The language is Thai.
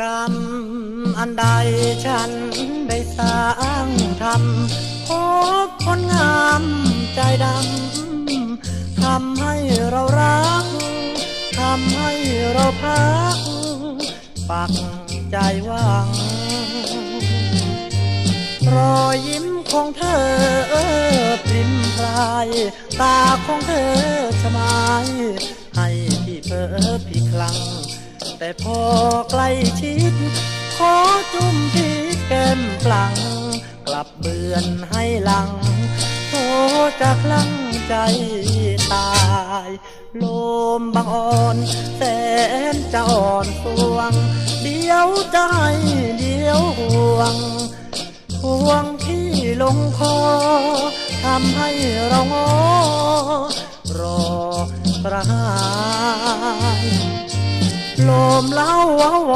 กรรมอันใดฉันได้สร้างทำพบคนงามใจดำทำให้เรารักทำให้เราพัก ปักใจหวัง รอยยิ้มของเธอปริมพราย ตาของเธอสมาย ให้พี่เพอพี่คลัง แต่พอใกล้ชิด ขอจุ่มที่แก้มปลัง กลับเบือนให้หลังโทจะคลั่งใจตาย ลมบางอ่อนแสนจะอ่อนสวง เดียวใจเดียวห่วง ห่วงที่ลงคอทำให้เรางอรอกระหา ลมเล่าว่าว